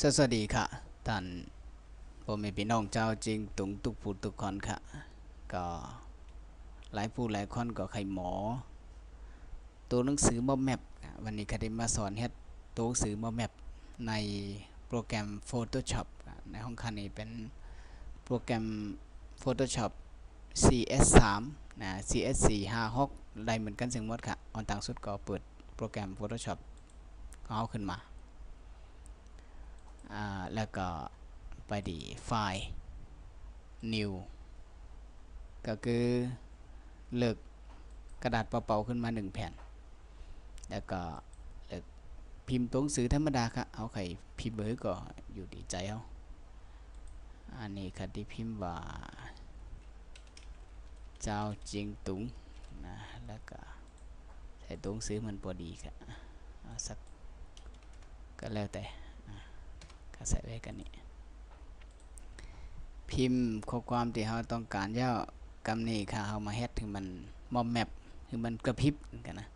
สวัสดีค่ะท่านผมเป็นพี่น้องเจ้าจริงตุงทุกผู้ทุกคนค่ะ ก็หลายผู้หลายคนก็ใครหมอ ตัวหนังสือมอแมปวันนี้คดีมาสอนเฮ็ดตัวหนังสือมอแมปในโปรแกรม Photoshop ในห้องคันนี้เป็นโปรแกรม Photoshop CS3 นะ CS456 ได้เหมือนกันสิ่งหมดค่ะ ออนต่างสุดก็เปิดโปรแกรม Photoshop ของเขาขึ้นมา แล้วก็ไปดีไฟล์ new ก็คือเลือกกระดาษเปล่าๆขึ้นมาหนึ่งแผ่น แล้วก็เลือกพิมพ์ตัวหนังสือธรรมดาครับเอาใครพิมพ์เบอร์ก็อยู่ดีใจเอาอันนี้ค่ะที่พิมพ์ว่าเจ้าจริงตุงนะแล้วก็ใส่ตัวหนังสือมันพอดีครับเอาสักก็แล้วแต่ ก็ใส่ไว้กันนี่พิมพ์ข้อความที่เราต้องการย่อกำนี้ค่ะเอามาเฮ็ดถึงมันมอมแมปคือมันกระพริบกันนะ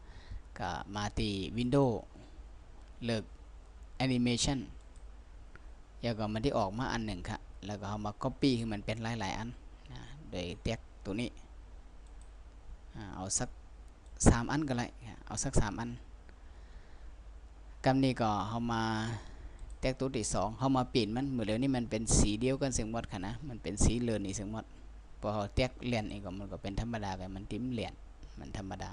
ก็มาตีวินโดว์เลือกแอนิเมชันแล้วก็มันที่ออกมาอันหนึ่งค่ะ แล้วก็เอามา Copy คือมันเป็นหลายๆอันนะโดยแท็กตัวนี้ เอาสักสามอันก็ได้เอาสักสามอันกำนี้ก็เอามา แตกตัวที่สองเขามาเปลี่ยนมันเหมือนเดี๋ยวนี้มันเป็นสีเดียวกันเสียงหมดค่ะนะมันเป็นสีเลืองนี่เสียงหมดพอเขาแตกเหรียญเองก็มันก็เป็นธรรมดากันมันติ้มเหรียญมันธรรมดา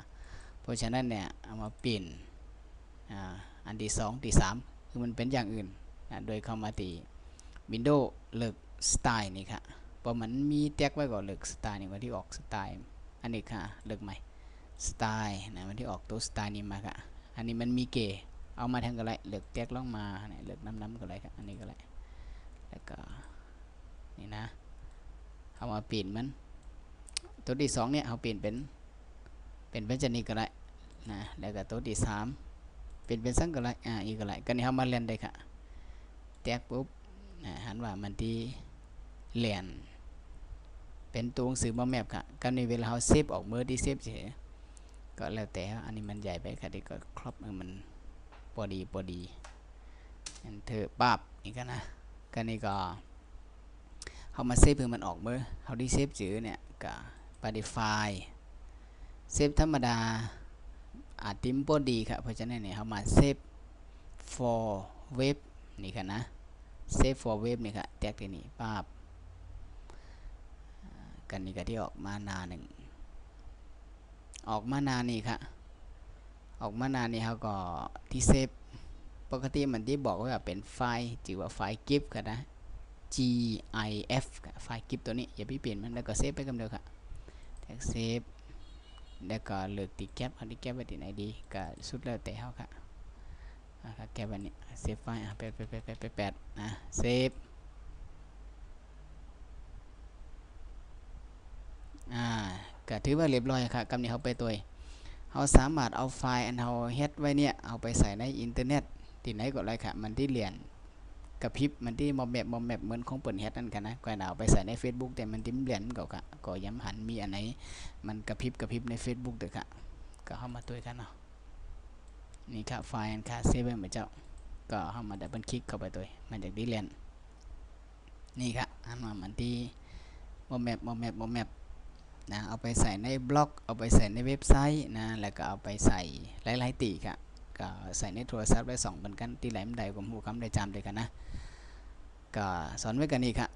เพราะฉะนั้นเนี่ยเอามาเปลี่ยนอ่าอันที่สองที่สามคือมันเป็นอย่างอื่นนะโดยเข้ามาตีวินโดว์เลิกสไตล์นี่ค่ะพอมันมีแตกไว้ก่อนเลิกสไตล์นี่วันที่ออกสไตล์อันนี้ค่ะเลิกใหม่สไตล์นะวันที่ออกตัวสไตล์นี้มาค่ะอันนี้มันมีเก เอามาทางก็ไรเลือกแตกลงมาเนี่ยเลือกน้ำน้ำก็ไรครับอันนี้ก็ไรแล้วก็นี่นะเอามาเปลี่ยนมัน ตัวที่สองเนี่ยเอาเปลี่ยนเป็นเป็นเป็นจะนี่ก็ไรนะแล้วก็ตัวที่สามเปลี่ยนเป็นสังก็ไรอ่าอีกก็ไรก็นี่เอามาเรียนได้ค่ะแตกปุ๊บนะหันว่ามันที่เรียนเป็นตัวหนังสือมาแมปค่ะก็ในเวลาเราเซฟออกเมื่อที่เซฟเฉยก็แล้วแต่อันนี้มันใหญ่ไปค่ะที่ก็ครอบมัน พอดีพอดีอันเธอปั๊บนี่กันะกันนี่ก็เขามาเซฟเพื่อมันออกเมื่อเขาที่เซฟจือเนี่ยก็ปฏิไฟล์เซฟธรรมดาอาจติมพอดีครับเพราะฉะนั้นเนี่ยเขามาเซฟ for web นี่กันนะเซฟ for web นี่ครับแตกที่นี่ปั๊บกันนี่ก็ที่ออกมานาหนึ่งออกมานานี่ครับ ออกมานานนี่เขาก็ที่เซฟปกติมันที่บอกว่าเป็นไฟล์จือว่าไฟล์ GIF กันนะ GIF ไฟล์ GIF ตัวนี้อย่าไปเปลี่ยนมันแล้วก็เซฟไปกันเดียวค่ะแท็กเซฟแล้วก็เลือกติแคปเอาที่แคปไว้ที่ไหนดีก็สุดแล้วแต่เขาค่ะอ่าแคปว้นี่เซฟไฟล์อะแปดแปดแปดแปดแปดแปดนะเซฟอ่าก็ถือว่าเรียบร้อยค่ะกำนี้เขาไปตัว เราสามารถเอาไฟล์อันเราเฮ็ดไว้เนี่ยเอาไปใส่ในอินเทอร์เน็ตที่ไหนก็ได้ค่ะมันที่เรียนกระพริบมันที่มอมแมปมอมแมปเหมือนของเปิดเฮ็ดนั่นกันนะก็เอาไปใส่ใน Facebook แต่มันที่เรียนก็ค่ะก็ย้ำหันมีอันไหนมันกระพริบกระพริบใน Facebook เด้อค่ะก็เข้ามาตัวกันเนาะนี่ค่ะไฟล์อันค่ะเซฟไว้เหมือนเจ้าก็เข้ามาดับเบิลคลิกเข้าไปตัวมันจากที่เรียนนี่ค่ะอันว่ามันที่มอมแมปมอมแมปมอมแมป นะเอาไปใส่ในบล็อก เอาไปใส่ในเว็บไซต์นะแล้วก็เอาไปใส่หลายๆตีค่ะก็ใส่ในโทรศัพท์ได้สองเหมือนกันตีไหลมันใดผมหูคำได้จำเลยกันนะก็สอนไว้กันนี่ค่ะ